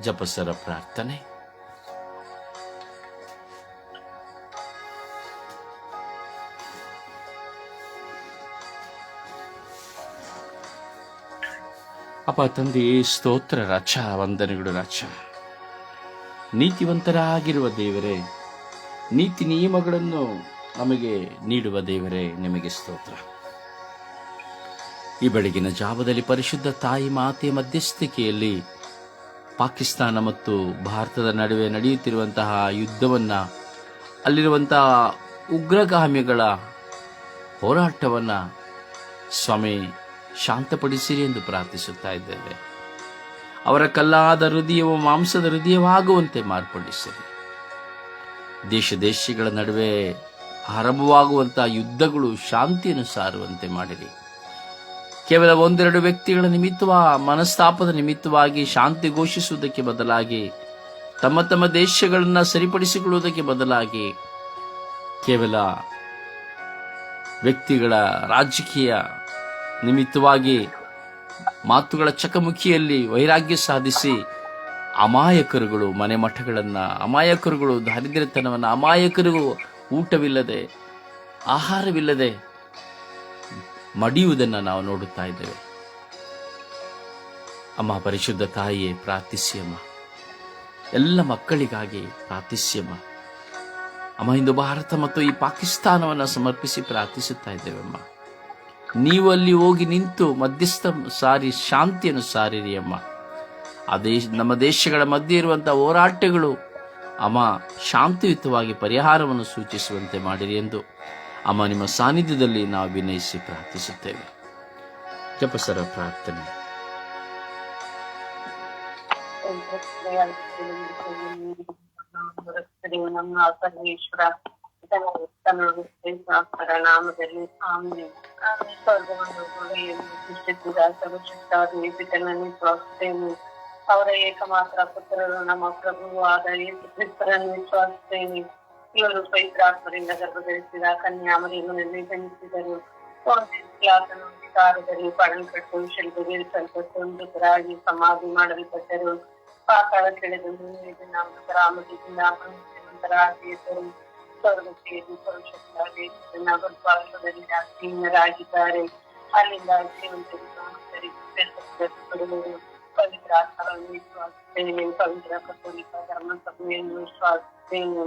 ಜಪಸರ ಪ್ರಾರ್ಥನೆ. ಅಪ್ಪ ತಂದೆ, ಸ್ತೋತ್ರ ರಚ ವಂದನೆಗಳು ರಚ ನೀತಿವಂತರಾಗಿರುವ ದೇವರೇ, ನೀತಿ ನಿಯಮಗಳನ್ನು ನಮಗೆ ನೀಡುವ ದೇವರೇ, ನಿಮಗೆ ಸ್ತೋತ್ರ. ಈ ಬೆಳಗಿನ ಜಾವದಲ್ಲಿ ಪರಿಶುದ್ಧ ತಾಯಿ, ಮಾತೆ ಮಧ್ಯಸ್ಥಿಕೆಯಲ್ಲಿ ಪಾಕಿಸ್ತಾನ ಮತ್ತು ಭಾರತದ ನಡುವೆ ನಡೆಯುತ್ತಿರುವಂತಹ ಯುದ್ಧವನ್ನು, ಅಲ್ಲಿರುವಂತಹ ಉಗ್ರಗಾಮಿಗಳ ಹೋರಾಟವನ್ನು ಸ್ವಾಮಿ ಶಾಂತಪಡಿಸಿರಿ ಎಂದು ಪ್ರಾರ್ಥಿಸುತ್ತಾ ಇದ್ದೇವೆ. ಅವರ ಕಲ್ಲಾದ ಹೃದಯವು ಮಾಂಸದ ಹೃದಯವಾಗುವಂತೆ ಮಾರ್ಪಡಿಸಿರಿ. ದೇಶ ದೇಶಗಳ ನಡುವೆ ಆರಂಭವಾಗುವಂತಹ ಯುದ್ಧಗಳು ಶಾಂತಿಯನ್ನು ಸಾರುವಂತೆ ಮಾಡಿರಿ. ಕೇವಲ ಒಂದೆರಡು ವ್ಯಕ್ತಿಗಳ ನಿಮಿತ್ತವ, ಮನಸ್ತಾಪದ ನಿಮಿತ್ತವಾಗಿ ಶಾಂತಿ ಘೋಷಿಸುವುದಕ್ಕೆ ಬದಲಾಗಿ, ತಮ್ಮ ತಮ್ಮ ದೇಶಗಳನ್ನು ಸರಿಪಡಿಸಿಕೊಳ್ಳುವುದಕ್ಕೆ ಬದಲಾಗಿ, ಕೇವಲ ವ್ಯಕ್ತಿಗಳ ರಾಜಕೀಯ ನಿಮಿತ್ತವಾಗಿ ಮಾತುಗಳ ಚಕಮುಖಿಯಲ್ಲಿ ವೈರಾಗ್ಯ ಸಾಧಿಸಿ ಅಮಾಯಕರುಗಳು ಮನೆ ಮಠಗಳನ್ನು ಅಮಾಯಕರುಗಳು ದಾರಿದ್ರ್ಯತನವನ್ನು ಅಮಾಯಕರಿಗೂ ಊಟವಿಲ್ಲದೆ, ಆಹಾರವಿಲ್ಲದೆ ಮಡಿಯುವುದನ್ನು ನಾವು ನೋಡುತ್ತಾ ಇದ್ದೇವೆ. ಅಮ್ಮ, ಪರಿಶುದ್ಧ ತಾಯಿಯೇ, ಪ್ರಾರ್ಥಿಸ್ಯಮ್ಮ. ಎಲ್ಲ ಮಕ್ಕಳಿಗಾಗಿ ಪ್ರಾರ್ಥಿಸ್ಯಮ್ಮ. ಅಮ್ಮ, ಇಂದು ಭಾರತ ಮತ್ತು ಈ ಪಾಕಿಸ್ತಾನವನ್ನು ಸಮರ್ಪಿಸಿ ಪ್ರಾರ್ಥಿಸುತ್ತಾ ಇದ್ದೇವೆ ಅಮ್ಮ ನೀವು ಅಲ್ಲಿ ಹೋಗಿ ನಿಂತು ಮಧ್ಯಸ್ಥ ಸಾರಿ, ಶಾಂತಿಯನ್ನು ಸಾರಿರಿ ಅಮ್ಮ ಆ ದೇಶ, ನಮ್ಮ ದೇಶಗಳ ಮಧ್ಯೆ ಇರುವಂತಹ ಹೋರಾಟಗಳು ಅಮ್ಮ, ಶಾಂತಿಯುತವಾಗಿ ಪರಿಹಾರವನ್ನು ಸೂಚಿಸುವಂತೆ ಮಾಡಿರಿ ಎಂದು ಅಮ್ಮ, ನಿಮ್ಮ ಸಾನ್ನಿಧ್ಯದಲ್ಲಿ ನಾವು ವಿನಯಿಸಿ ಪ್ರಾರ್ಥಿಸುತ್ತೇವೆ. ಜಪಸರ ಪ್ರಾರ್ಥನೆ. ನಮ್ಮ ಸರ್ವೇಶ್ವರ ತನ್ನ ಆಮೇಲೆ ಸ್ವಾಸ್ತೇನೆ ಅವರ ಏಕಮಾತ್ರ ಪುತ್ರರು ನಮ್ಮ ಪ್ರಭುವಾದ ಕ್ರಿಸ್ತರನ್ನು ವಿಶ್ವಾಸಿಸುತ್ತೇನೆ. ಇವರು ಪವಿತ್ರಾತ್ಮರಿಂದ ಗರ್ಭಧರಿಸಿದ ಕನ್ಯಾಮರಿಯಲ್ಲಿ ಜನಿಸಿದರು ಆತನು ವಿಚಾರದಲ್ಲಿ ಪಡಲ್ಪಟ್ಟು ಶಿಲ್ಪಗೇರಿಸಲ್ಪಟ್ಟು ಮೃತರಾಗಿ ಸಮಾಧಿ ಮಾಡಲ್ಪಟ್ಟರು ಪಾತಾಳ ಕೆಳೆದು ನಾಮಕರಾಮದಿಂದ ಶ್ರೀಮಂತರಾಗಿ ಎದ್ದರು ಸ್ವರ್ಗಕ್ಕೆ ಸರ್ವಶಕ್ತಾಗಿ ಗುರುಪಾರ್ಶ್ವದಲ್ಲಿ ಆಸೀನರಾಗಿದ್ದಾರೆ ಅಲ್ಲಿಂದ ಶ್ರೀಮಂತರು ಪವಿತ್ರಾತ್ಮರನ್ನು ವಿಶ್ವಾಸಿಸುತ್ತೇನೆ ಪವಿತ್ರ ಕಥೋಲಿಕ ಧರ್ಮ ಸಭೆಯನ್ನು ವಿಶ್ವಾಸಿಸುತ್ತೇನೆ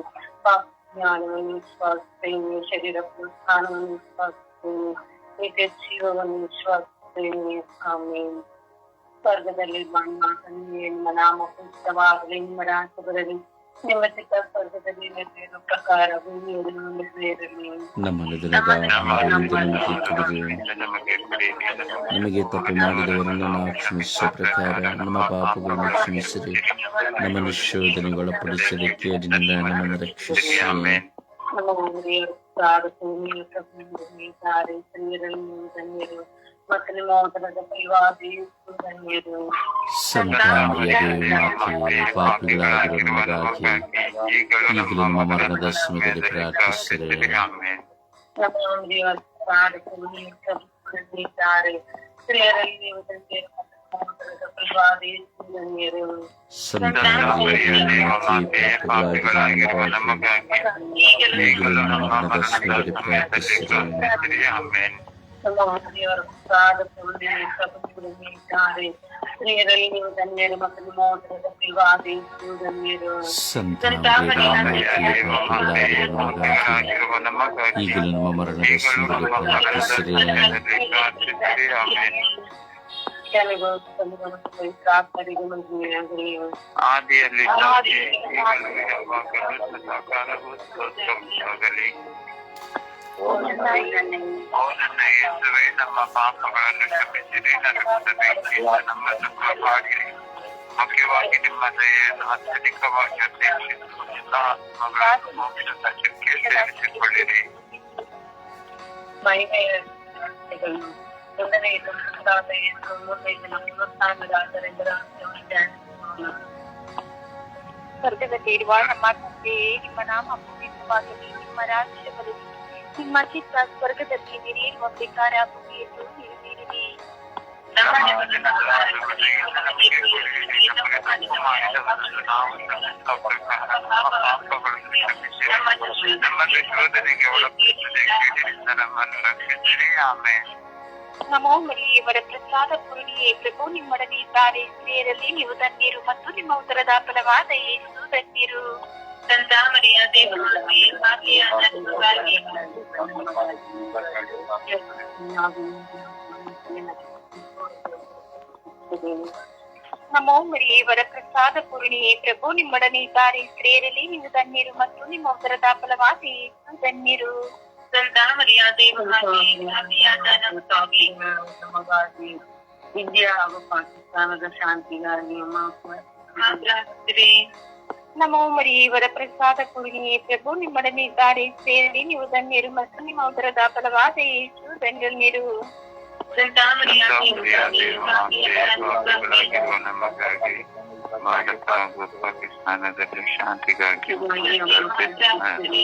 ಜ್ಞಾನವನ್ನು ವಿಶ್ವಾಸಿಸುತ್ತೇನೆ ಶರೀರ ಪುನಃಸ್ಥಾನವನ್ನು ವಿಶ್ವಾಸಿಸುತ್ತೇನೆ ನಿತ್ಯ ಜೀವವನ್ನು ವಿಶ್ವಾಸಿಸುತ್ತೇನೆ ಆಮೇಲೆ ಸ್ವರ್ಗದಲ್ಲಿ ಬಣ್ಣ ತಂದೆ ನಿಮ್ಮ ನಾಮ ಪುಸ್ತವಾಗಲಿ ನಿಮ್ಮ ನಮಗೆ ತಪ್ಪು ಮಾಡಿದವರನ್ನು ನಾವು ಕ್ಷಮಿಸುವ ಪ್ರಕಾರ ನಮ್ಮ ಪಾಪಗಳನ್ನು ಕ್ಷಮಿಸಿರಿ. ಕೇಡಿನಿಂದ ನಮ್ಮನ್ನು ರಕ್ಷಿಸಿ ನಮ್ಮ ಧನ್ಯರು ಮತ್ತು ನಿಮ್ಮ ಓದರದ ಫಲವಾದಿ ಧನ್ಯರು ಸಂತಾನವಿಯದೆ ಮಾತೆ ಪಾಪಿಗಳಾಗಿರುವ ನಮಗಾಗಿ ಈಗಲೂ ನಮ್ಮ ಮರಣದ ಸಮಯದಲ್ಲಿ ಪ್ರಾರ್ಥಿಸಿರಿ ನಮ್ಮ ಊರಿಯ ಪ್ರಾರ್ಥನೆ ನೀವು ಪ್ರಭುವಿದ್ದಾರೆ ಸ್ತ್ರೀಯರಲ್ಲಿ ನೀವು ಧನ್ಯರು ಮತ್ತು ನಿಮ್ಮ ಓದರದ ಫಲವಾದಿ ಧನ್ಯರು ಸಂತಾನವಿಯದೆ ಮಾತೆ ಪಾಪಿಗಳಾಗಿರುವ ನಮಗಾಗಿ ಈಗಲೂ ನಮ್ಮ ಮರಣದ ಸಮಯದಲ್ಲಿ ಪ್ರಾರ್ಥಿಸಿರಿ ನಮ್ಮ ಊರಿಯವರ ಪ್ರಾರ್ಥನೆ ಪ್ರಭುವಿದ್ದಾರೆ ಸ್ತ್ರೀಯರಲ್ಲಿ ನೀವು ಧನ್ಯರು ಮತ್ತು ನಿಮ್ಮ ಓದರದ ಫಲವಾದಿ ಧನ್ಯರು ಸಂತಾನವಿಯದೆ ಪಾಪಿಗಳಾಗಿರುವ ನಮಗಾಗಿ ಈಗಲೂ ನಮ್ಮ ಮರಣದ ಸಮಯದಲ್ಲಿ ಪ್ರಾರ್ಥಿಸಿರಿ ಕೆಲವು ಪವಿತ್ರಾತ್ಮರಿಗೆ ಮಹಿಮೆಯಾಗಲಿ ಆದಿಯಲ್ಲಿ ಮುಖ್ಯವಾಗಿ ನಿಮ್ಮ ದಯೆಯನ್ನು ಅತ್ಯಧಿಕವಾಗಿ ಅಪೇಕ್ಷಿಸುವ ಎಲ್ಲ ಆತ್ಮಗಳನ್ನು ಮೋಕ್ಷದ ಶಕ್ತಿಗೆ ಸೇರಿಸಿಕೊಳ್ಳಿರಿ ಮಹಿಮೆಯ ಮೊದಲನೆಯದು ಮುಂದಾದ ಎಂದು ಮೂರನೆಯದು ನಮ್ಮ ಪುನರುತ್ಥಾನದ ಆದ್ದರಿಂದ ರಹಸ್ಯವನ್ನು ಧ್ಯಾನಿಸೋಣ. ಸ್ವರ್ಗದಲ್ಲಿ ಇರುವ ನಮ್ಮ ತಂದೆಯೇ ನಿಮ್ಮ ನಾಮ ಪೂಜಿತವಾಗಲಿ ನಿಮ್ಮ ರಾಜ್ಯ ಬರಲಿ ನಿಮ್ಮ ಚಿತ್ತ ಸ್ವರ್ಗದಲ್ಲಿ ನೆರೆಯಿರುವ ಪ್ರಕಾರ ಭೂಮಿಯಲ್ಲೂ ನೆರವೇರಲಿ ನಮ್ಮ ದಿನದ ಆಹಾರವನ್ನು ಇಂದು ನಮಗೆ ಕೊಡಿರಿ ನಮಗೆ ಮಾಡಿದವರನ್ನು ನಾವು ಸಹ ಪ್ರಕಾರ ನಮ್ಮ ಪಾಪಗಳನ್ನು ಕ್ಷಮಿಸಿ ನಮ್ಮನ್ನು ಶೋಧನೆಗೆ ಒಳಪಡಿಸದೆ ನಮ್ಮನ್ನು ರಕ್ಷಿಸಿರಿ. ಆಮೇಲೆ ನಮೋ ಮರಿಯೇ ವರ ಪ್ರಸಾದ ಪೂರ್ಣಿಯೇ ಪ್ರಭು ನಿಮ್ಮೊಡನೆ ಇದ್ದಾರೆ. ಸ್ತ್ರೀಯರಲ್ಲಿ ನೀವು ಧನ್ಯರು ಮತ್ತು ನಿಮ್ಮ ಉದರದ ಫಲವಾದ ಏನು ಧನ್ಯರು ಸಂತ ಮರಿಯ ದೇವಮಾತೆ ಭಾಗ್ಯದ ನಮಗಾಗಿ ನಮೋ ಮರಿಯೇ ವರ ಪ್ರಸಾದ ಪೂರ್ಣಿಯೇ ಪ್ರಭು ನಿಮ್ಮೊಡನೆ ಇದ್ದಾರೆ ಸ್ತ್ರೀಯರಲ್ಲಿ ನೀವು ಧನ್ಯರು ಮತ್ತು ನಿಮ್ಮ ಉದರದ ಫಲವಾದ ಯೇಸು ಧನ್ಯರು ಸಂತ ಮರಿಯ ದೇವಮಾತೆ ಭಾಗ್ಯದ ನಮಗಾಗಿ ನಮಗಾಗಿ ಇಂಡಿಯಾ ಹಾಗೂ ಪಾಕಿಸ್ತಾನದ ಶಾಂತಿಗಾಗಿ ಪ್ರಾರ್ಥಿಸಿರಿ ನಮೋ ಮರಿಯೇ ವರ ಪ್ರಸಾದ ಪೂರ್ಣಿಯೇ ಪ್ರಭು ನಿಮ್ಮೊಡನೆ ಇದ್ದಾರೆ ಸ್ತ್ರೀಯರಲ್ಲಿ ನೀವು ಧನ್ಯರು ಮತ್ತು ನಿಮ್ಮ ಉದರದ ಫಲವಾದ ಯೇಸು ಧನ್ಯರು ಸಂತ ಮರಿಯ ಭಾಗ್ಯವಾಗಿರುವ ನಮಗಾಗಿ ಭಾರತ ಹಾಗೂ ಪಾಕಿಸ್ತಾನದಲ್ಲಿ ಶಾಂತಿಗಾಗಿ ಪ್ರಾರ್ಥಿಸಿರಿ.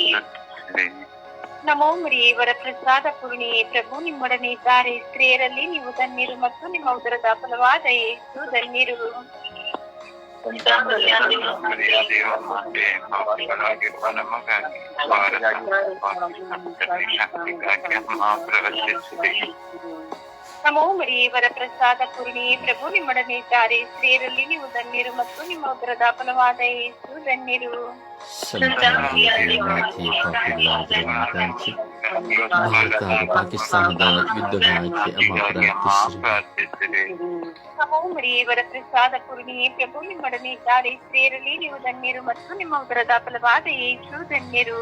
ನಮೋ ಮರಿಯೇ ವರ ಪ್ರಸಾದ ಪೂರ್ಣಿಯೇ ಪ್ರಭು ನಿಮ್ಮೊಡನೆ ಇದ್ದಾರೆ ಸ್ತ್ರೀಯರಲ್ಲಿ ನೀವು ಧನ್ಯರು ಮತ್ತು ನಿಮ್ಮ ಉದರದ ಫಲವಾದ ಯೇಸು ಧನ್ಯರು महाप्रवश्य ನಮೋ ಮರಿಯೇವರ ಪ್ರಸಾದ ಪೂರ್ಣಿ ಪ್ರಭು ನಿಮ್ಮೊಡನೆ ಇದ್ದಾರೆ ಸ್ತ್ರೀಯರಲ್ಲಿ ನೀವು ಧನ್ಯರು ಮತ್ತು ನಿಮ್ಮ ಉದರದ ಫಲವಾದ ಯೇಸು ಧನ್ಯರು. ಭಾರತ ಹಾಗೂ ಪಾಕಿಸ್ತಾನದ ಯುದ್ಧಗಾಯಕ್ಕೆ ಅಮ್ಮ ಪ್ರಾರ್ಥಿಸಿರಿ. ನಮೋ ಮರಿಯೇ ಪ್ರಸಾದ ಪೂರ್ಣಿಯೇ ಪ್ರಭು ನಿಮ್ಮೊಡನೆ ಇದ್ದಾರೆ ಸ್ತ್ರೀಯರಲ್ಲಿ ನೀವು ಧನ್ಯರು ಮತ್ತು ನಿಮ್ಮ ಉದರದ ಫಲವಾದ ಯೇಸು ಧನ್ಯರು.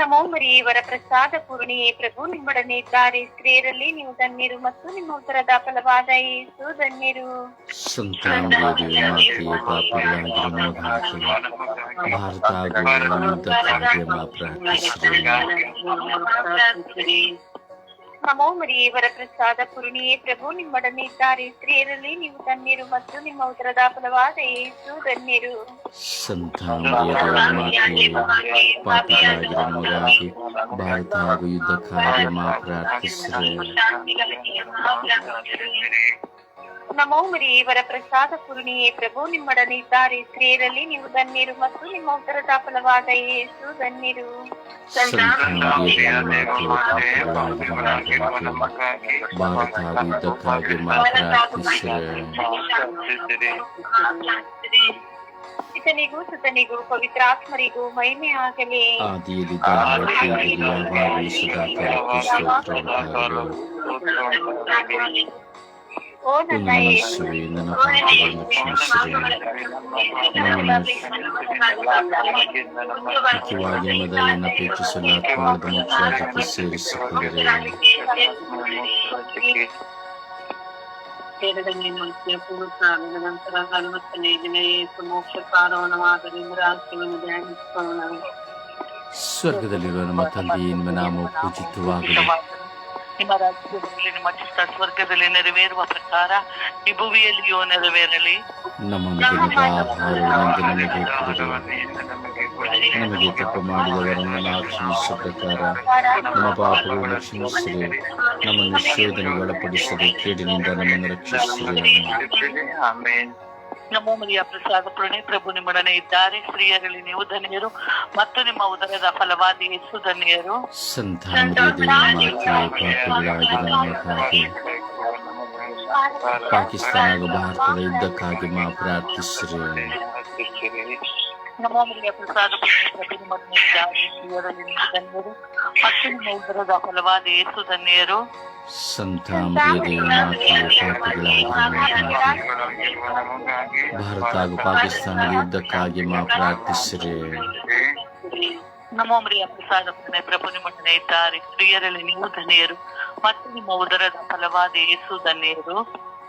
ನಮೋ ಮರಿ ವರ ಪ್ರಸಾದ ಪೂರ್ಣಿಯೇ ಪ್ರಭು, ನಿಮ್ಮೊಡನೆ ಇದ್ದಾರೆ ಸ್ತ್ರೀಯರಲ್ಲಿ. ನೀವು ಧನ್ಯರು ಮತ್ತು ನಿಮ್ಮ ಉತ್ತರದ ಫಲವಾದ ಯೇಸು ಧನ್ಯರು. ನಮೋ ಮರಿಯೇ ವರ ಪ್ರಸಾದ ಪೂರ್ಣಿಯೇ ಪ್ರಭು ನಿಮ್ಮೊಡನೆ ಇದ್ದಾರೆ ಸ್ತ್ರೀಯರಲ್ಲಿ ನೀವು ಧನ್ಯರು ಮತ್ತು ನಿಮ್ಮ ಉದರದ ಫಲವಾದ ಯೇಸು ಧನ್ಯರು ಸಂತಾನಗಳಿಗೆ ಮಾತೆ ಪಾಪಿಗಳಾಗಿರುವ ನಮಗಾಗಿ ಭಾರತ ಹಾಗೂ ಯುದ್ಧಕ್ಕಾಗಿ ಅಮ್ಮ ಪ್ರಾರ್ಥಿಸಿರಿ ನಮೋ ಮರಿ ಇವರ ಪ್ರಸಾದ ಪೂರ್ಣಿಯೇ ಪ್ರಭು ನಿಮ್ಮೊಡನೆ ಇದ್ದಾರೆ ಸ್ತ್ರೀಯರಲ್ಲಿ ನೀವು ಧನ್ಯರು ಮತ್ತು ನಿಮ್ಮ ಉತ್ತರದ ಫಲವಾದ ಯೇಸು ಧನ್ಯರು. ಇತನಿಗೂ ಸುತನಿಗೂ ಪವಿತ್ರಾತ್ಮರಿಗೂ ಮಹಿಮೆ ಆಗಲಿ. ಆದಿಯಲ್ಲಿ ಮುಖ್ಯವಾಗಿ ಮೊದಲನ್ನ ಪ್ರೀತಿಸಲು ಮುಖ್ಯವಾಗಿ ಸೇರಿಸಿಕೊಂಡರೆ ಮನುಷ್ಯ ನಂತರ ನಲವತ್ತನೇ ದಿನ ಮೋಕ್ಷ ಕಾರಣವಾದ್ದರಿಂದ ರಾಷ್ಟ್ರವನ್ನು ಧ್ಯಾನಿಸೋಣ ಸ್ವರ್ಗದಲ್ಲಿರುವ ನಮ್ಮ ತಂದೆಯ ನಿಮ್ಮ ನಾಮವು ಪೂಜಿತವಾಗಲಿ ನಿಮ್ಮ ರಾಜ್ಯದಲ್ಲಿ ನಿಮ್ಮ ಚಿತ್ತ ಸ್ವರ್ಗದಲ್ಲಿ ನೆರವೇರುವ ಪ್ರಕಾರ ಈ ಭುವಿಯಲ್ಲಿಯೂ ನೆರವೇರಲಿ ನಮ್ಮ ನಿಗದಿತ ಆಹಾರವನ್ನು ನಮಗೆ ಕೊಡಿರಿ ನಮಗೆ ತಪ್ಪು ಮಾಡಿದವರನ್ನು ನಾವು ಕ್ಷಮಿಸುವ ಪ್ರಕಾರ ನಮ್ಮ ಪಾಪಗಳನ್ನು ಕ್ಷಮಿಸಿರಿ ನಮ್ಮನ್ನು ಶೋಧನೆಗೆ ಒಳಪಡಿಸದೆ ಕೇಡಿನಿಂದ ನಮ್ಮನ್ನು ರಕ್ಷಿಸಿರಿ ಆಮೇಲೆ ನಮೋ ಮರಿಯ ಪ್ರಸಾದ ಪ್ರಣಯ ಪ್ರಭು ನಿಮ್ಮೊಡನೆ ಇದ್ದಾರೆ. ಸ್ತ್ರೀಯರಲ್ಲಿ ನೀವು ಧನ್ಯರು ಮತ್ತು ನಿಮ್ಮ ಉದರದ ಫಲವಾದಿ ಯೇಸು ಧನ್ಯರು. ಪಾಕಿಸ್ತಾನ ಹಾಗೂ ಭಾರತದ ಯುದ್ಧಕ್ಕಾಗಿ ಮಾ ಪ್ರಾರ್ಥಿಸಿರಿ. ನಮೋ ಮರಿಯ ಪ್ರಸಾದ ಪೂರ್ಣೆ ಪ್ರಭು ನಿಮ್ಮೊಡನೆ ಇದ್ದಾರೆ ಸ್ತ್ರೀಯರಲ್ಲಿ ನೀವು ಧನ್ಯರು ಮತ್ತು ನಿಮ್ಮ ಉದರದ ಫಲವಾದ ಏಸು ಧನ್ಯರು. ಭಾರತ ಹಾಗೂ ಪಾಕಿಸ್ತಾನದ ಯುದ್ಧಕ್ಕಾಗಿ ಮಾ ಪ್ರಾರ್ಥಿಸಿರಿ. ನಮೋ ಮರಿಯ ಪ್ರಸಾದ ಪ್ರಭು ನಿಮ್ಮೊಡನೆ ಇದ್ದಾರೆ. ಸ್ತ್ರೀಯರಲ್ಲಿ ನೀವು ಧನ್ಯರು ಮತ್ತು ನಿಮ್ಮ ಉದರದ ಫಲವಾದ ಏಸು ಧನ್ಯರು.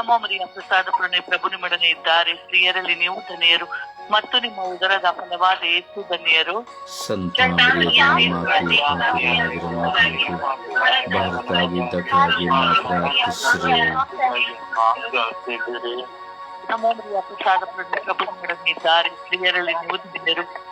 ಮರಿಯ ಪ್ರಸಾದ ಪೂರ್ಣೆ ಪ್ರಭು ನಿಮ್ಮೊಡನೆ ಇದ್ದಾರೆ. ಸ್ತ್ರೀಯರಲ್ಲಿ ನೀವು ಧನಿಯರು. ಮತ್ತು ನಿಮ್ಮ ಉದರದ ಫಲವಾದ ಏಸು ಧನ್ಯರು. ನಮ್ಮ ಪ್ರಣಯ ಪ್ರಭು ನಿಮ್ಮೊಡನೆ ಇದ್ದಾರೆ. ಸ್ತ್ರೀಯರಲ್ಲಿ ನೀವು ಧನ್ಯರು.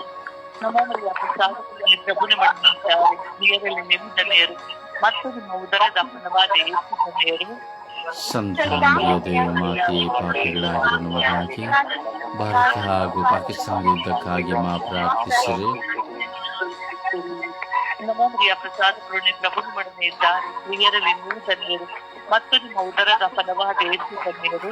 ನಮೋ ಮರಿಯ ಪ್ರಸಾದ ಪೂರ್ಣೆ ಪ್ರಭು ನಿಮ್ಮೊಡನೆ ಇದ್ದಾರೆ ಸ್ತ್ರೀಯರಲ್ಲಿ ನೀವು ಧನ್ಯರು ಮತ್ತು ನಿಮ್ಮ ಉದರದ ಫಲವಾದ ಯೇಸು ಧನ್ಯರು ಸಂತ ಮರಿಯ ಮಾತೆ ಪಾಪಿಗಳಾಗಿರೋ ನಮಗಾಗಿ ಭಾರತ ಹಾಗೂ ಪಾಕಿಸ್ತಾನ ಯುದ್ಧಕ್ಕಾಗಿ ಮಾ ಪ್ರಾರ್ಥಿಸಿರಿ. ನಮೋ ಮರಿಯ ಪ್ರಸಾದ ಪೂರ್ಣಿ ಪ್ರಭು ನಿಮ್ಮೊಡನೆ ಇದ್ದಾರೆ ಸ್ತ್ರೀಯರಲ್ಲಿ ನೀವು ಧನ್ಯರು ಮತ್ತು ನಿಮ್ಮ ಉದರದ ಫಲವಾದ ಯೇಸು ಧನ್ಯರು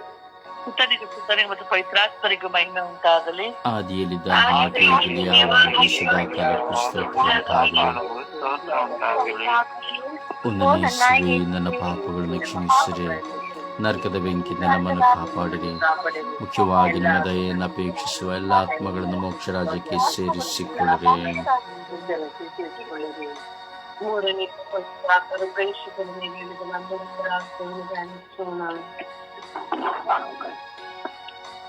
ಸುತ್ತನಿಗೆ ಮತ್ತು ಪವಿತ್ರಾತ್ಮರಿಗೂ ಮಹಿಮೆ ಉಂಟಾಗಲಿ. ಆದಿಯಲ್ಲಿದ್ದ ಹಾಗೆ ಈಗಲೂ ಯಾವಾಗಲೂ ಸದಾಕಾಲ ಪುಸ್ತಕವಾಗಲಿ ಉನ್ನತಿಸುವೆ ನನ್ನ ಪಾಪಗಳನ್ನು ಕ್ಷಮಿಸಿರಿ. ನರಕದ ಬೆಂಕಿಯಿಂದ ನಮ್ಮನ್ನು ಕಾಪಾಡಿರಿ. ಮುಖ್ಯವಾಗಿ ನಿಮ್ಮ ದಯೆಯನ್ನು ಅಪೇಕ್ಷಿಸುವ ಎಲ್ಲ ಆತ್ಮಗಳನ್ನು ಮೋಕ್ಷ ರಾಜ್ಯಕ್ಕೆ ಸೇರಿಸಿಕೊಳ್ಳಿರಿ. ಮೂರನೇ ಧ್ಯಾನಿಸೋಣ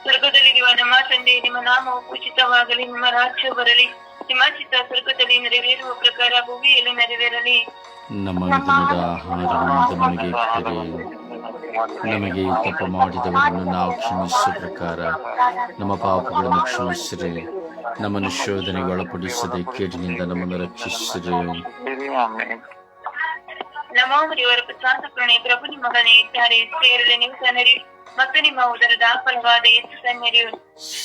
ಸ್ವರ್ಗದಲ್ಲಿರುವ ನಮ್ಮ ತಂದೆ, ನಿಮ್ಮ ನಾಮವು ಪೂಜಿತವಾಗಲಿ, ನಿಮ್ಮ ರಾಜ್ಯ ಬರಲಿ, ನಿಮ್ಮ ಚಿತ್ತ ಸ್ವರ್ಗದಲ್ಲಿ ನೆರವೇರುವ ಪ್ರಕಾರ ಭೂಮಿಯಲ್ಲಿ ನೆರವೇರಲಿ. ನಮ್ಮ ದಿನದ ನಮಗೆ ನಮಗೆ ತಪ್ಪು ಮಾಡಿದವರನ್ನು ನಾವು ಕ್ಷಮಿಸುವ ಪ್ರಕಾರ ನಮ್ಮ ಪಾಪಗಳನ್ನು ಕ್ಷಮಿಸಿರಿ. ನಮ್ಮನ್ನು ಶೋಧನೆಗೆ ಒಳಪಡಿಸದೆ ಕೇಡಿನಿಂದ ನಮ್ಮನ್ನು ರಕ್ಷಿಸಿರಿ. ನಮೋ ಮುರಿಯವರ ಪ್ರಸಾದ ಪ್ರಣಯ ಪ್ರಭು ನಿಮ್ಮೊಡನೆ ಇದ್ದಾರೆ ಸೇರಲಿ ನೀವು ಸನ್ನರಿ ಮತ್ತು ನಿಮ್ಮ ಉದರದ ಫಲವಾದ ಯೇಸು ಸನ್ನರಿ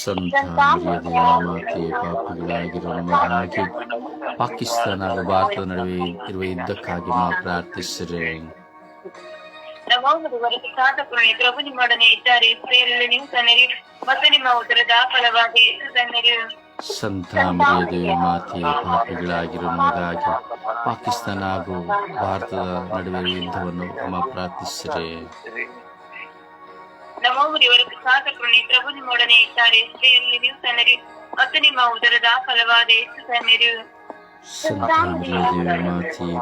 ಸಂತ ಮರಿಯದ ಮಾತೆ ಪಾಪಿಗಳಾಗಿರುವ ನಮಗಾಗಿ ಪಾಕಿಸ್ತಾನ ಹಾಗೂ ಭಾರತದ ನಡುವೆ ಇರುವ ಯುದ್ಧಕ್ಕಾಗಿ ಮಾ ಪ್ರಾರ್ಥಿಸಿರಿ ನಮೋ ಮುರಿಯವರ ಪ್ರಸಾದ ಪ್ರಣಯ ಪ್ರಭು ನಿಮ್ಮೊಡನೆ ಇದ್ದಾರೆ ಸೇರಲಿ ನೀವು ಸನ್ನರಿ ಮತ್ತು ನಿಮ್ಮ ಉದರದ ಫಲವಾದ ಯೇಸು ಸನ್ನರಿ ಸಂತ ಮರಿಯದ ಮಾತೆಯ ಪಾಪಿಗಳಾಗಿರುವ ಮಗಾಗಿ ಪಾಕಿಸ್ತಾನ ಹಾಗೂ ಭಾರತದ ನಡುವೆ ಯುದ್ಧವನ್ನು ಮಾ ಪ್ರಾರ್ಥಿಸಿರಿ ನಮೋ ಮುರಿಯವರ ಪ್ರಸಾದ ಪ್ರಣಯ ಪ್ರಭು ನಿಮ್ಮೊಡನೆ ಇದ್ದಾರೆ ಸೇರಲಿ ನೀವು ಸನ್ನರಿ ಮತ್ತು ನಿಮ್ಮ ಉದರದ ಫಲವಾದ ಸನ್ನರಿ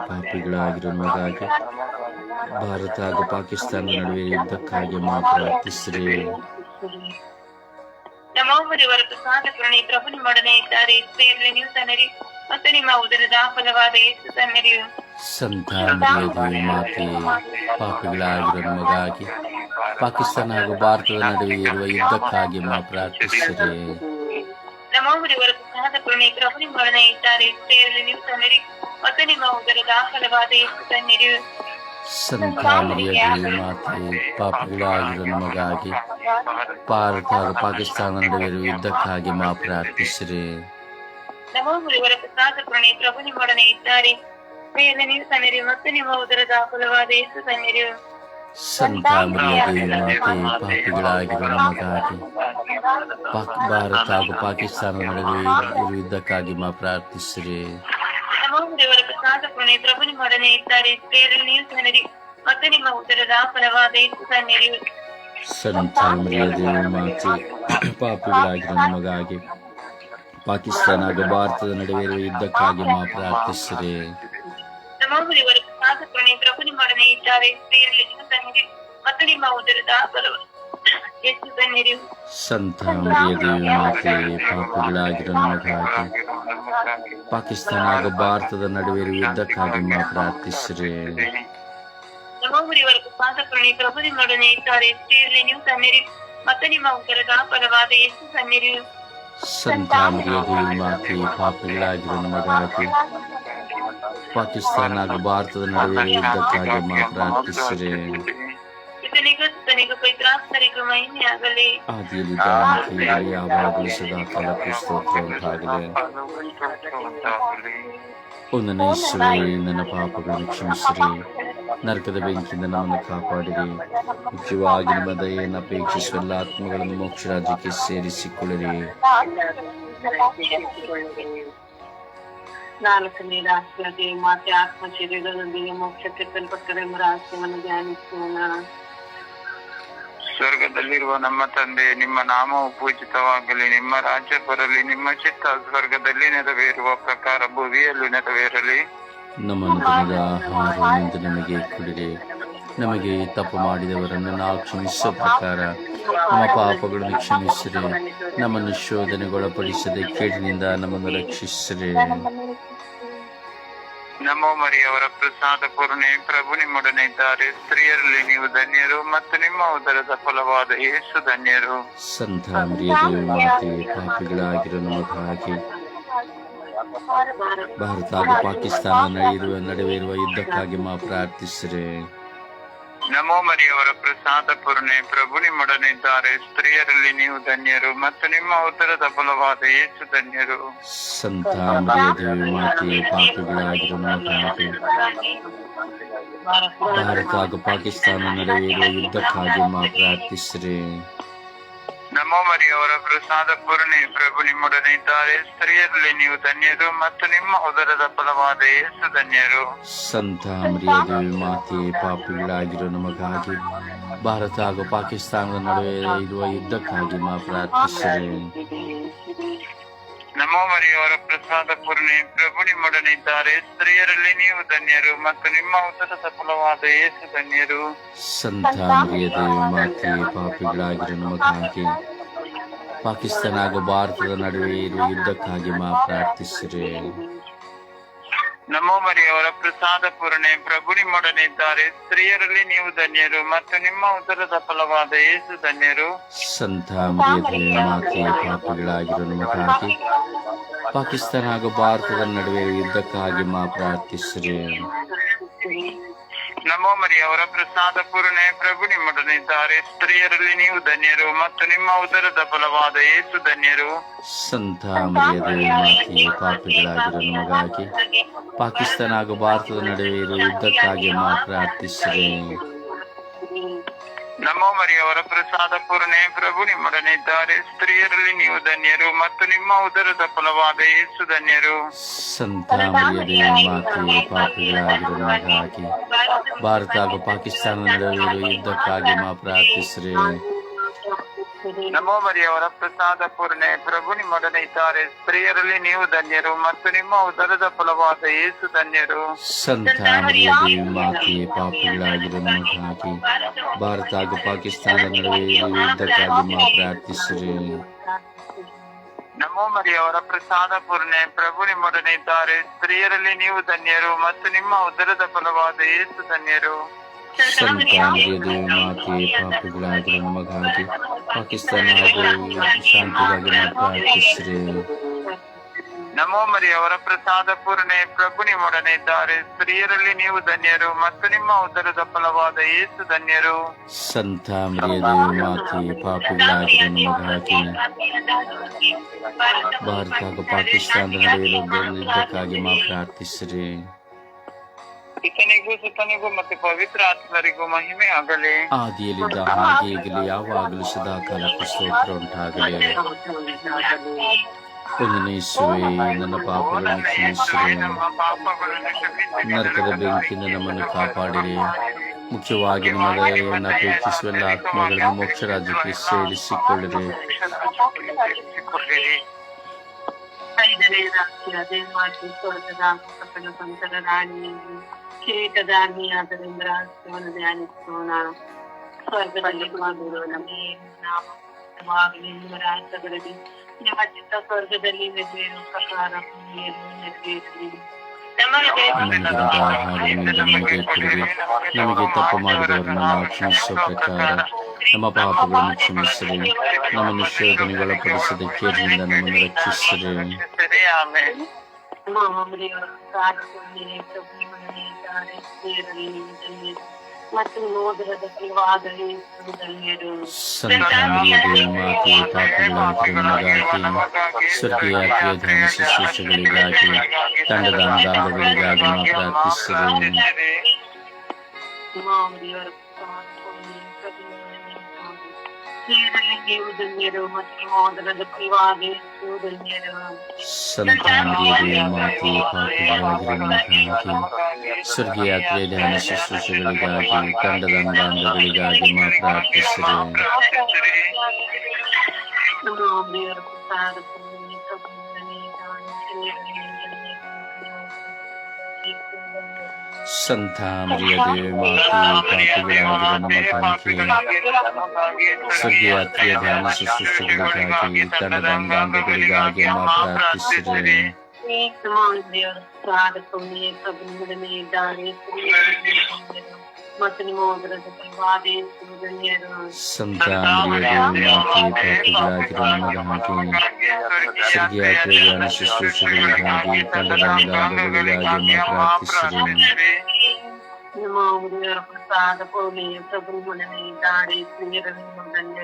ಪಾಪಿಗಳಾಗಿರುವ ಮಗಾಗಿ ಭಾರತ ಹಾಗೂ ಪಾಕಿಸ್ತಾನ ನಡುವೆ ಯುದ್ಧಕ್ಕಾಗಿ ಮಾತ್ರ ಪ್ರಾರ್ಥಿಸಿರಿ ನಮೋ ಮುರಿಯವರ ಪ್ರಸಾದ ಪ್ರಣಯ ಪ್ರಭು ನಿಮ್ಮೊಡನೆ ಇದ್ದಾರೆ. ಸೇರಲಿ ನೀವು ಸನ್ನರಿ ಮತ್ತು ನಿಮ್ಮ ಉದರದ ಫಲವಾದ ಯೇಸು ಸನ್ನರಿ. ಸಂತ ಮಾತೆ ಪಾಪಿಗಳಾಗಿರುವ ನಮಗಾಗಿ ಪಾಕಿಸ್ತಾನ ಹಾಗೂ ಭಾರತದ ನಡುವೆ ಇರುವ ಯುದ್ಧಕ್ಕಾಗಿ ಮಾ ಪ್ರಾರ್ಥಿಸಿದೆ ನಮೋ ಮುರಿಯವರ ಪ್ರಸಾದ ಪ್ರಣಯ ಪ್ರಭು ನಿಮ್ಮೊಡನೆ ಇದ್ದಾರೆ. ನೀವು ಸನ್ನರಿ ಮತ್ತು ನಿಮ್ಮ ಉದರದ ಫಲವಾದ ಯೇಸು ಸಂತ ಮರಿಯದ ಮಾತೆ. ಪಾಪಗಳಾಗಿರುವ ನಮಗಾಗಿ ಭಾರತ ಹಾಗೂ ಪಾಕಿಸ್ತಾನ ನಡುವೆ ಯುದ್ಧಕ್ಕಾಗಿ ಮಾ ಪ್ರಾರ್ಥಿಸಿರಿ. ಪ್ರಸಾದ ಪ್ರಭು ನಿಮ್ಮೊಡನೆ ಇದ್ದಾರೆ. ಸೇರಲಿ ನೀವು ಸನ್ನರಿ ಮತ್ತು ನಿಮ್ಮ ಉದರದ ಫಲವಾದ ಯೇಸು ಸನ್ನರಿ ಸಂತ ಮರಿಯದ ಮಾತೆ. ಪಾಪಿಗಳಾಗಿರುವ ನಮಗಾಗಿ ಭಾರತ ಹಾಗೂ ಪಾಕಿಸ್ತಾನ ನಡುವೆ ಯುದ್ಧಕ್ಕಾಗಿ ಮಾ ಪ್ರಾರ್ಥಿಸಿರಿ. ನಮೋ ದೇವರ ಪ್ರಸಾದ ಪ್ರಣಯ ಪ್ರಭು ನಿಮ್ಮೊಡನೆ ಇದ್ದಾರೆ. ಸ್ತ್ರೀಯರಲ್ಲಿ ನೀವು ಸನ್ನರಿ ಮತ್ತು ನಿಮ್ಮ ಉದರದ ಫಲವಾದ ಯೇಸು ಸನ್ನರಿ ಸಂತ ಮರಿಯದ ಮಾತೆ ಪಾಪಿಗಳಾಗಿರುವ ನಮಗಾಗಿ ಪಾಕಿಸ್ತಾನ ಹಾಗೂ ಭಾರತದ ನಡುವೆ ಇರುವ ಯುದ್ಧಕ್ಕಾಗಿ ಮಾ ಪ್ರಾರ್ಥಿಸಿದೆ ಪ್ರಭು ನಿಮ್ಮೊಡನೆ ಇದ್ದಾರೆ. ಸ್ತ್ರೀಯರಲ್ಲಿ ನೀವು ಸನ್ನಿಧಿ ಮತ್ತು ನಿಮ್ಮ ಉದರದ ಫಲವು ಹೆಚ್ಚು ಧನ್ಯರು ಸಂತ ಮರಿಯ ದೇವಿ ಮಾತೆ ಪಾಪಿಗಳಾಗಿರೋ ನಮಗಾಗಿ ಪಾಕಿಸ್ತಾನ ಹಾಗೂ ಭಾರತದ ನಡುವೆ ಯುದ್ಧಕ್ಕಾಗಿ ಪ್ರಾರ್ಥಿಸಿರಿ ನಮ್ಮವರಿವರ ಪ್ರಸಾದ ಕರುಣೆ ಪ್ರಭು ನಿಮ್ಮೊಡನೆ ಇದ್ದಾರೆ. ಸ್ತ್ರೀಯರಲ್ಲಿ ನೀವು ಧನ್ಯರು ಮತ್ತು ನಿಮ್ಮ ಉದರದ ಫಲವಾದ ದೇವಿ ಮಾತೆ ಪಾಪಿಗಳಾಗಿರೋ ನಮಗಾಗಿ ಪಾಕಿಸ್ತಾನ ಹಾಗೂ ಭಾರತದ ನಡುವೆ ಯುದ್ಧಕ್ಕಾಗಿ ಪ್ರಾರ್ಥಿಸಿರಿ ಸುತನಿಗೂ ಸುತನಿಗೂ ಪೈತ್ರಾಸ್ತರಿಗೂ ಮಹಿಮೆಯಾಗಲಿ ಆದಿಯಲ್ಲಿ ದಾನಕ್ಕೆ ಯಾವಾಗಲೂ ಸದಾ ಕಾಲಕ್ಕೂ ಸ್ತೋತ್ರ ಉಂಟಾಗಲಿ ಓ ನನ್ನ ಯೇಸುವೇ ನನ್ನ ಪಾಪಗಳನ್ನು ಕ್ಷಮಿಸಿರಿ ನರಕದ ಬೆಂಕಿಯಿಂದ ನಮ್ಮನ್ನು ಕಾಪಾಡಿರಿ ಮುಖ್ಯವಾಗಿ ನಿಮ್ಮ ದಯೆಯನ್ನು ಅಪೇಕ್ಷಿಸುವ ಎಲ್ಲ ಆತ್ಮಗಳನ್ನು ಮೋಕ್ಷ ರಾಜ್ಯಕ್ಕೆ ಸೇರಿಸಿಕೊಳ್ಳಿರಿ ನಾಲ್ಕನೇ ರಾಷ್ಟ್ರಕ್ಕೆ ಮಾತೆ ಆತ್ಮ ಶರೀರದೊಂದಿಗೆ ಮೋಕ್ಷಕ್ಕೆ ತಲುಪುತ್ತದೆ ರಹಸ್ಯವನ್ನು ಧ್ಯಾನಿಸೋಣ ಸ್ವರ್ಗದಲ್ಲಿರುವ ನಮ್ಮ ತಂದೆ, ನಿಮ್ಮ ನಾಮವು ಪೂಜಿತವಾಗಲಿ, ನಿಮ್ಮ ರಾಜ್ಯ ಬರಲಿ, ನಿಮ್ಮ ಚಿತ್ತ ಸ್ವರ್ಗದಲ್ಲಿ ನೆರವೇರುವ ಪ್ರಕಾರ ಭುವಿಯಲ್ಲೂ ನೆರವೇರಲಿ. ಆಹಾರವೆಂದು ನಮಗೆ ಕೊಡಿರಿ. ನಮಗೆ ತಪ್ಪು ಮಾಡಿದವರನ್ನು ನಾವು ಕ್ಷಮಿಸುವ ಪ್ರಕಾರ ನಮ್ಮ ಪಾಪಗಳನ್ನು ಕ್ಷಮಿಸಿರಿ. ನಮ್ಮನ್ನು ಶೋಧನೆಗೊಳಪಡಿಸದೆ ಕೇಡಿನಿಂದ ನಮ್ಮನ್ನು ರಕ್ಷಿಸಿರಿ. ನಮೋ ಮರಿಯವರ ಪ್ರಸಾದ ಪೂರ್ಣೆ, ಪ್ರಭು ನಿಮ್ಮೊಡನೆ ಇದ್ದಾರೆ. ಸ್ತ್ರೀಯರಲ್ಲಿ ನೀವು ಧನ್ಯರು ಮತ್ತು ನಿಮ್ಮ ಉದರದ ಫಲವಾದ ಯೇಸು ಧನ್ಯರು. ಸಂತ ಮರಿಯ ದೇವಿ ಪಾಪಿಗಳಾಗಿರೋ ನಮಗಾಗಿ ಭಾರತ ಹಾಗೂ ಪಾಕಿಸ್ತಾನ ನಡುವೆ ಇರುವ ಯುದ್ಧಕ್ಕಾಗಿ ಮಾ ಪ್ರಾರ್ಥಿಸಿರಿ. ನಮೋ ಮರಿಯವರ ಪ್ರಸಾದ ಪೂರ್ಣೆ, ಪ್ರಭು ನಿಮ್ಮೊಡನಿದ್ದಾರೆ ಸ್ತ್ರೀಯರಲ್ಲಿ ನೀವು ಧನ್ಯರು ಮತ್ತು ನಿಮ್ಮ ಉತ್ತರದ ಫಲವಾದ ಯೇಸು ಧನ್ಯರು. ಭಾರತ ಹಾಗೂ ಪಾಕಿಸ್ತಾನ ನಡುವೆ ಯುದ್ಧಕ್ಕಾಗಿ ಮಾ ಪ್ರಾರ್ಥಿಸಿರಿ ನಮೋ ಅವರ ಪ್ರಸಾದ ಪೂರ್ಣೆ, ಪ್ರಭು ನಿಮ್ಮೊಡನೆ ಇದ್ದಾರೆ. ಸ್ತ್ರೀಯರಲ್ಲಿ ನೀವು ಧನ್ಯರು ಮತ್ತು ನಿಮ್ಮ ಉದರದ ಫಲವಾದ ಯೇಸು ಧನ್ಯರು. ಸಂತ ಮರಿಯದೇವಿ ಮಾತೆ, ಪಾಪಿಗಳಾಗಿರೋ ನಮಗಾಗಿ ಭಾರತ ಹಾಗೂ ಪಾಕಿಸ್ತಾನದ ನಡುವೆ ಇರುವ ಯುದ್ಧಕ್ಕಾಗಿ ಮಾ ಪ್ರಾರ್ಥಿಸಿರಿ. ನಮೋ ಮರಿಯವರ ಪ್ರಸಾದ ಪೂರ್ಣಿ ಪ್ರಭು ಸ್ತ್ರೀಯರಲ್ಲಿ ನೀವು ಧನ್ಯರು ಮತ್ತು ನಿಮ್ಮ ಉತ್ತರ ಸಫಲವಾದ ಏಸು ಧನ್ಯರು. ಪಾಪಿಗಳಾಗಿರೋ ಪಾಕಿಸ್ತಾನ ಹಾಗೂ ಭಾರತದ ನಡುವೆ ಇರುವ ಯುದ್ಧಕ್ಕಾಗಿ ಮಾ ಪ್ರಾರ್ಥಿಸಿರಿ. ನಮೋ ಮರಿಯವರ ಪ್ರಸಾದ ಪೂರಣೆ ಪ್ರಭು ನಿಮ್ಮೊಡನೆ ಇದ್ದಾರೆ. ಸ್ತ್ರೀಯರಲ್ಲಿ ನೀವು ಧನ್ಯರು ಮತ್ತು ನಿಮ್ಮ ಉದರದ ಫಲವಾದ ಏಸು ಧನ್ಯರು. ಸಂತ ಮಾತೆ ಪಾಕಿಸ್ತಾನ ಹಾಗೂ ಭಾರತದ ನಡುವೆ ಯುದ್ಧಕ್ಕಾಗಿ ಮಾ ಪ್ರಾರ್ಥಿಸಿರಿ. ನಮೋ ಮರಿಯವರ ಪ್ರಸಾದ ಪೂರ್ಣೆ ಪ್ರಭು ನಿಮ್ಮೊಡನಿದ್ದಾರೆ. ಸ್ತ್ರೀಯರಲ್ಲಿ ನೀವು ಧನ್ಯರು ಮತ್ತು ನಿಮ್ಮ ಉದರದ ಫಲವಾದ ಏಸು ಧನ್ಯರು. ಸಂತ ಮರಿಯ ದೇವಿ ಮಾತೆ ಪಾಪಿಗಳಾಗಿರೋ ನಮಗಾಗಿ ಪಾಕಿಸ್ತಾನ ಹಾಗೂ ಭಾರತದ ನಡುವೆ ಯುದ್ಧಕ್ಕಾಗಿ ಮಾತ್ರ ಪ್ರಾರ್ಥಿಸಿರಿ ನಮೋ ಮರಿಯವರ ಪ್ರಸಾದ ಪೂರ್ಣೆ, ಪ್ರಭು ನಿಮ್ಮೊಡನೆ ಇದ್ದಾರೆ. ಸ್ತ್ರೀಯರಲ್ಲಿ ನೀವು ಧನ್ಯರು ಮತ್ತು ನಿಮ್ಮ ಉದರದ ಫಲವಾದ ಯೇಸು ಧನ್ಯರು. ಸಂತ ಭಾರತ ಹಾಗೂ ಪಾಕಿಸ್ತಾನ ನಡುವೆ ಯುದ್ಧಕ್ಕಾಗಿ ಮಾ ಪ್ರಾರ್ಥಿಸಿರಿ. ನಮೋ ಮರಿಯವರ ಪ್ರಸಾದ ಪೂರ್ಣೆ. ಪ್ರಭು ನಿಮ್ಮೊಡನೆ ಇದ್ದಾರೆ. ಸ್ತ್ರೀಯರಲ್ಲಿ ನೀವು ಧನ್ಯರು ಮತ್ತು ನಿಮ್ಮ ಉದರದ ಫಲವಾದ ಏಸು ಧನ್ಯರು. ಸಂತ ಮರಿಯ ದೇವಿ ಪಾಪಿಗಳಾಗಿರೋ ನಮಗಾಗಿ ಭಾರತ ಹಾಗೂ ಪಾಕಿಸ್ತಾನ ನಡುವೆ ಇರುವ ಯುದ್ಧಕ್ಕಾಗಿ ಪ್ರಾರ್ಥಿಸಿರಿ. ನಮೋ ಮರಿಯವರ ಪ್ರಸಾದ ಪೂರ್ಣೆ. ಪ್ರಭು ನಿಮ್ಮೊಡನೆ ಇದ್ದಾರೆ. ಸ್ತ್ರೀಯರಲ್ಲಿ ನೀವು ಧನ್ಯರು ಮತ್ತು ನಿಮ್ಮ ಉದರದ ಫಲವಾದ ಏಸು ಧನ್ಯರು. ಸಂತ ಮರಿಯ ದೇವಿ ಮಾತೆ ಪಾಪಿಗಳಾಗಿರೋ ನಮಗಾಗಿ ಪಾಕಿಸ್ತಾನ ಹಾಗೂ ಶಾಂತಿಗಾಗಿ ಪ್ರಾರ್ಥಿಸಿರಿ ನಮೋ ಮರಿಯವರ ಪ್ರಸಾದ ಪೂರ್ಣೆ ಪ್ರಭು ನಿಮ್ಮೊಡನೆ ಇದ್ದಾರೆ. ಸ್ತ್ರೀಯರಲ್ಲಿ ನೀವು ಧನ್ಯರು ಮತ್ತು ನಿಮ್ಮ ಉದರದ ಫಲವಾದ ಏಸು ಧನ್ಯರು. ಸಂತ ಮರಿಯ ದೇವಿ ಮಾತೆ ಪಾಪಿಗಳಾಗಿರೋ ನಮಗಾಗಿ ಭಾರತ ಹಾಗೂ ಪಾಕಿಸ್ತಾನದ ನಡುವೆ ಯುದ್ಧಕ್ಕಾಗಿ ಮಾ ಪ್ರಾರ್ಥಿಸಿರಿ ಪಿತನಿಗೂ ಸುತನಿಗೂ ಮತ್ತು ಪವಿತ್ರ ಆತ್ಮರಿಗೂ ಮಹಿಮೆ ಆಗಲಿ. ಆದಿಯಲ್ಲಿದ್ದ ಹಾಗೆ ಈಗಲೂ ಯಾವಾಗಲೂ ಸದಾ ಕಾಲಕ್ಕೂ ಸ್ತೋತ್ರ ಉಂಟಾಗಲಿ ನನ್ನ ಪಾಪಗಳನ್ನು ಕ್ಷಮಿಸಿರಿ ನರಕದ ಬೆಂಕಿಯಿಂದ ನಮ್ಮನ್ನು ಕಾಪಾಡಿರಿ. ಮುಖ್ಯವಾಗಿ ನಿಮ್ಮ ದಯೆಯನ್ನು ಅಪೇಕ್ಷಿಸುವ ಎಲ್ಲ ಆತ್ಮಗಳನ್ನು ಮೋಕ್ಷ ರಾಜ್ಯಕ್ಕೆ ಸೇರಿಸಿಕೊಳ್ಳಿರಿ. ಐದನೇ ರಾಜ್ಯ ದೇವಾಸಿ ಸ್ವರ್ಗದ ಸಕಲ ಸಂತರ ರಾಣಿಯಲ್ಲಿ ಕಿರೀಟದ ರಾಣಿಯಾದರಿಂದ ರಾಜ್ಯವನ್ನು ಧ್ಯಾನಿಸೋಣ ಸ್ವರ್ಗದಲ್ಲಿ ಮಾಡಿರುವ ನಮಗೆ ನಾಮವಾಗಲಿ ನಿಮ್ಮ ರಾಜ್ಯಗಳಲ್ಲಿ ನಿಮ್ಮ ಚಿತ್ತ ಸ್ವರ್ಗದಲ್ಲಿ ನೆರವೇರುವ ಪ್ರಕಾರ ಭೂಮಿಯಲ್ಲಿ ನೆರವೇರಲಿ ನಮಗೆ ನಮಗೆ ಆಹಾರವನ್ನು ನಮಗೆ ಕೊಡಿರಿ ನಮಗೆ ತಪ್ಪು ಮಾಡಿದವರನ್ನು ನಾವು ಕ್ಷಮಿಸುವ ಪ್ರಕಾರ ನಮ್ಮ ಪಾಪಗಳನ್ನು ಕ್ಷಮಿಸಿರಿ ನಮ್ಮನ್ನು ಶೋಧನೆಗೊಳಪಡಿಸದೆ ಕೇರಿನಿಂದ ನಮ್ಮನ್ನು ರಕ್ಷಿಸಿರಿ ಸರಿ ಆಮೇಲೆ ಮಾಮೂಲಿಯವರ ಪ್ರಾರ್ಥನೆ ಪ್ರಭುವನೇ ತಾರೆ ಸೇರಲಿ ಧನ್ಯರು ಮತ್ತು ನೋದರದ ಫಲವಾಗಲಿ ಧನ್ಯರು ಸಂತಾನರಿಗೆ ಮಾತೆ ಪಾಪಗಳಾಗಿರುವ ನಮಗಾಗಿ ಸ್ವರ್ಗೀಯ ಧಾನ ಶುಶ್ರೂಷೆಗಳಿಗಾಗಿ ತಂಡದ ಅಂಗಾಂಗಗಳಿಗಾಗಿ ನಾವು ಪ್ರಾರ್ಥಿಸಿರಿ ನಮಗಾಗಿ ಸ್ವರ್ಗೀಯ ಧಾನ ಶುಶ್ರೂಷೆಗಳಿಗಾಗಿ ತಂಡದ ಅಂಗಾಂಗಗಳಿಗಾಗಿ ನಾವು ಪ್ರಾರ್ಥಿಸಿರಿ ಧನ್ಯರು ಸಂತಾನರಿಗೆ ಮಾತೆ ಪಾಪಗಳಾಗಿರುವ ನಮಗಾಗಿ ಸ್ವರ್ಗೀಯ ಧಾನ ಶುಶ್ರೂಷೆಗಳಿಗಾಗಿ ತಂಡದ ಅಂಗಾಂಗಗಳಿಗಾಗಿ ನಾವು ಪ್ರಾರ್ಥಿಸಿರಿ ಮತ್ತು ನಿಮ್ಮ ಉದರದ ಫಲವಾದ ಧನ್ಯರು ಸಂತಾನರಿಗೆ ಮಾತೆ ಪಾಪಗಳಾಗಿರುವ ನಮಗಾಗಿ ಸ್ವರ್ಗೀಯ ಧಾನ ಶುಶ್ರೂಷೆಗಳಿಗಾಗಿ ತಂಡದ ಅಂಗಾಂಗಗಳಿಗಾಗಿ ನಾವು ಪ್ರಾರ್ಥಿಸಿರಿ ನಮ್ಮ ಉದರ ಪ್ರಸಾದ ಪೌಲಿಯ ಪ್ರಭು ಮನನೆ ದಾರಿ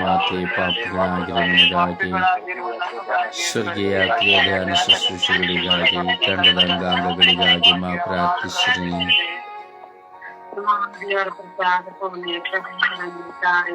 ಮಾತೆ ಪಾಪಗಳಾಗಿರುವ ನಮಗಾಗಿ ಸ್ವರ್ಗೀಯ ಧಾನ ಶುಶ್ರೂಷೆಗಳಿಗಾಗಿ ತಂಡದ ಅಂಗಾಂಗಗಳಿಗಾಗಿ ಮಾ ಪ್ರಾರ್ಥಿಸಿರಿ ದೇವರ ಪ್ರಸಾದ ಪೌಲಿಯ ಪ್ರಭುತ್ತಾರೆ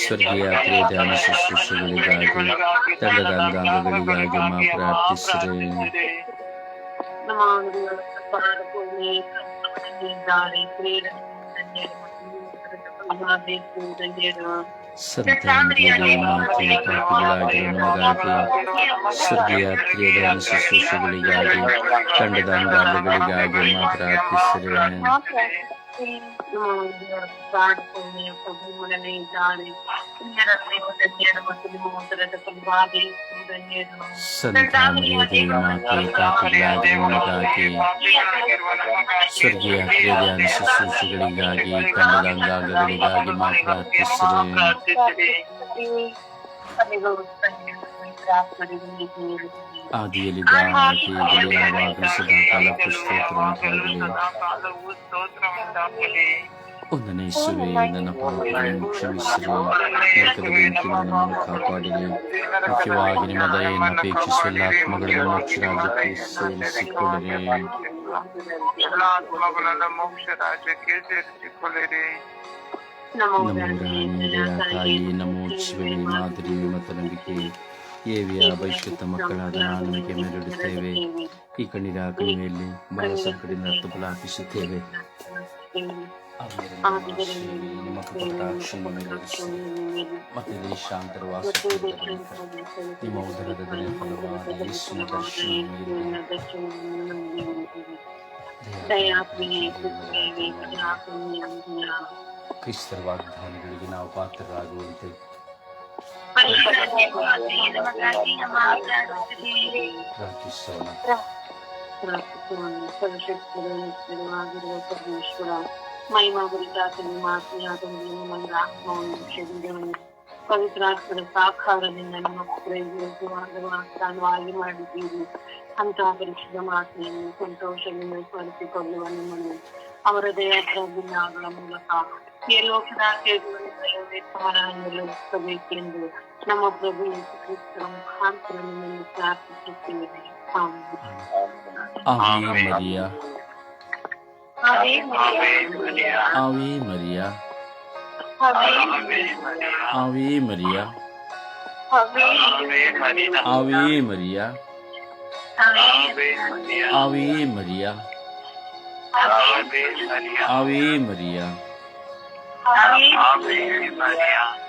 ಸ್ವರ್ಗೀಯ ಧಾನ ಶುಶ್ರೂಷೆಗಳಿಗಾಗಿ ತಂಡದ ಅಂಗಾಂಗಗಳಿಗಾಗಿ ಮಾ ಪ್ರಾರ್ಥಿಸಿರಿ ದೇವರ ಪ್ರಸಾದ ಪೌಲಿಯ ಪ್ರಭುತ್ತಾರೆ ಸ್ತ್ರೀಯರನ್ನು ಧನ್ಯರು ಮತ್ತು ನಿಮ್ಮ ಉದರದ ಫಲವಾದ ಧನ್ಯರು ಸಂತಾನರಿಗೆ ಮಾತೆ ಪಾಪಗಳಾಗಿರುವ ನಮಗಾಗಿ ಸ್ವರ್ಗೀಯ ಧಾನ ಶುಶ್ರೂಷೆಗಳಿಗಾಗಿ ತಂಡದ ಅಂಗಾಂಗಗಳಿಗಾಗಿ ಮಾ ಪ್ರಾರ್ಥಿಸಿರಿ ನಮ್ಮ ದೇವರ ಪ್ರಸಾದ ಪೌಲಿಯ ಪ್ರಭುತ್ತಾರೆ ಸ್ತ್ರೀಯರನ್ನು ಧನ್ಯರು ಮತ್ತು ನಿಮ್ಮ ಉದರದ ಫಲವಾದ ಧನ್ಯರು ಸಂತಾನರಿಗೆ ಮಾತೆ ಪಾಪಗಳಾಗಿರುವ ನಮಗಾಗಿ ಸ್ವರ್ಗೀಯ ಧಾನ ಶುಶ್ರೂಷೆಗಳಿಗಾಗಿ ತಂಡದ ಅಂಗಾಂಗಗಳಿಗಾಗಿ ಮಾ ಪ್ರಾರ್ಥಿಸಿರಿ ಸಂತಾನರಿಗೆ ಮಾತೆ ಪಾಪಗಳಾಗಿರುವ ನಮಗಾಗಿ ಸ್ವರ್ಗೀಯ ಧಾನ ಶುಶ್ರೂಷೆಗಳಿಗಾಗಿ ತಂಡದ ಅಂಗಾಂಗಗಳಿಗಾಗಿ ಮಾ ಪ್ರಾರ್ಥಿಸಿರಿ ಆದಿಯಲ್ಲಿದ್ದ ಮಾತೆ ಯಾವಾಗ ಸದಾಕಾಲ ಸ್ತೋತ್ರವಾಗಲಿ ಒಂದನೇ ಇಸುವೆ ನನ್ನ ಪಾಪಗಳನ್ನು ಕ್ಷಮಿಸಿರಿ ನರಕದ ಬೆಂಕಿಯಿಂದ ನಮ್ಮನ್ನು ಕಾಪಾಡಿರಿ ಮುಖ್ಯವಾಗಿ ನಿಮ್ಮ ದಯೆಯನ್ನು ಅಪೇಕ್ಷಿಸುವ ಆತ್ಮಗಳನ್ನು ಮೋಕ್ಷರಾಜ್ಯಕ್ಕೆ ಸೇರಿಸಿಕೊಳ್ಳಿರಿ ಎಲ್ಲ ಆತ್ಮಗಳನ್ನು ಮೋಕ್ಷ ರಾಜ್ಯಕ್ಕೆ ಸೇರಿಸಿಕೊಳ್ಳಿರಿ ನಮ್ಮ ರಾಣಿಯ ತಾಯಿ ನಮ್ಮ ಶಿವಳಿ ಮಾದರಿ ಮತ್ತು ನಂಬಿಕೆ ಏವಿಯ ಭವಿಷ್ಯತ ಮಕ್ಕಳಾದ ನಾನು ನಿಮಗೆ ಮೆರಡುತ್ತೇವೆ ಈ ಕಣ್ಣಿನ ಕಣಿವೆಯಲ್ಲಿ ಬಹಳ ಸಂಕಟದಿಂದ ತುಪ್ಪಲಾಪಿಸುತ್ತೇವೆ. ನಿಮ್ಮ ಕಟಾಕ್ಷವನ್ನು ಮೇಲಿರಿಸಿ ಮತ್ತೆ ದೇಶಾಂತರ ವಾಸುತ್ತಿದ್ದ ನಿಮ್ಮ ಉದರದಲ್ಲಿ ಫಲವಾದ ಯೇಸುವಿನ ದರ್ಶನ ಕ್ರಿಸ್ತರ ವಾಗ್ದಾನಗಳಿಗೆ ನಾವು ಪಾತ್ರರಾಗುವಂತೆ ಪರಮೇಶ್ವರ ಮಹಿಮಾಭರಿತಾತನ ಮಾತೆಯಾದ ನಮ್ಮ ಆತ್ಮವನ್ನು ಶರೀರವನ್ನು ಪವಿತ್ರಾತ್ಮನ ಸಾಕಾರದಿಂದ ನಮ್ಮ ಪ್ರಯೋಜನವಾದ ವಾಗ್ದಾನವಾಗಿ ಮಾಡಿದ್ದೀರಿ ಅಂತಹ ಪರಿಶುದ್ಧ ಮಾತೆಯನ್ನು ಸಂತೋಷದಿಂದ ಸ್ಮರಿಸಿಕೊಳ್ಳುವ ನಿಮ್ಮನ್ನು ಅವರ ದಯಾಜ್ಞಾಗಳ ಮೂಲಕ ಈ ಲೋಕದಾಚೆಗಳಿಂದಲೂ ವೆಚ್ಚವನನ್ನು ಲಭಿಸಬೇಕೆಂದು ನಮ್ಮ ಪ್ರಭು ಯೇಸು ಕ್ರಿಸ್ತರ ಮುಖಾಂತರ ನಿಮ್ಮನ್ನು ಪ್ರಾರ್ಥಿಸುತ್ತೇವೆ ಆಮೆನ್. ಆವೆ ಮರಿಯ ಆವೆ ಮರಿಯ. ಆವೆ ಮರಿಯ ಆವೆ ಆವೆ ಮರಿಯ ಆವೆ ಆವೆ ಮರಿಯ ಆವೆ ಮರಿಯ Amén. Amén. María.